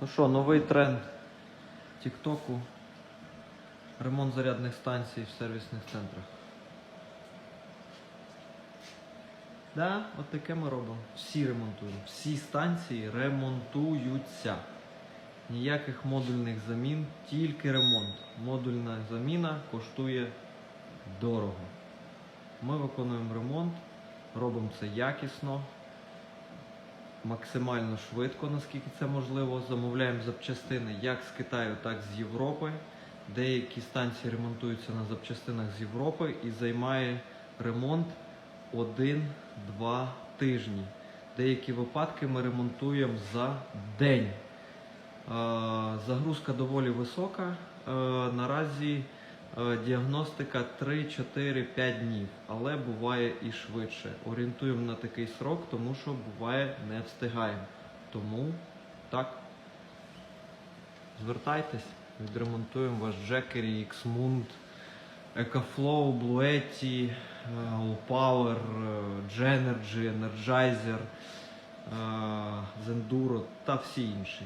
Ну що, новий тренд Тіктоку. Ремонт зарядних станцій в сервісних центрах. Да, от таке ми робимо. Всі ремонтуємо. Всі станції ремонтуються. Ніяких модульних замін, тільки ремонт. Модульна заміна коштує дорого. Ми виконуємо ремонт, робимо це якісно, максимально швидко, наскільки це можливо. Замовляємо запчастини як з Китаю, так і з Європи. Деякі станції ремонтуються на запчастинах з Європи і займає ремонт 1-2 тижні. Деякі випадки ми ремонтуємо за день. Е, Загрузка доволі висока. Е, Наразі діагностика 3-4-5 днів, але буває і швидше. Орієнтуємо на такий срок, тому що буває не встигаємо. Тому так. Звертайтесь, відремонтуємо ваш Джекері, Xmund, EcoFlow, Bluetti, Allpower, Genergy, Energizer, е, Zenduro та всі інші.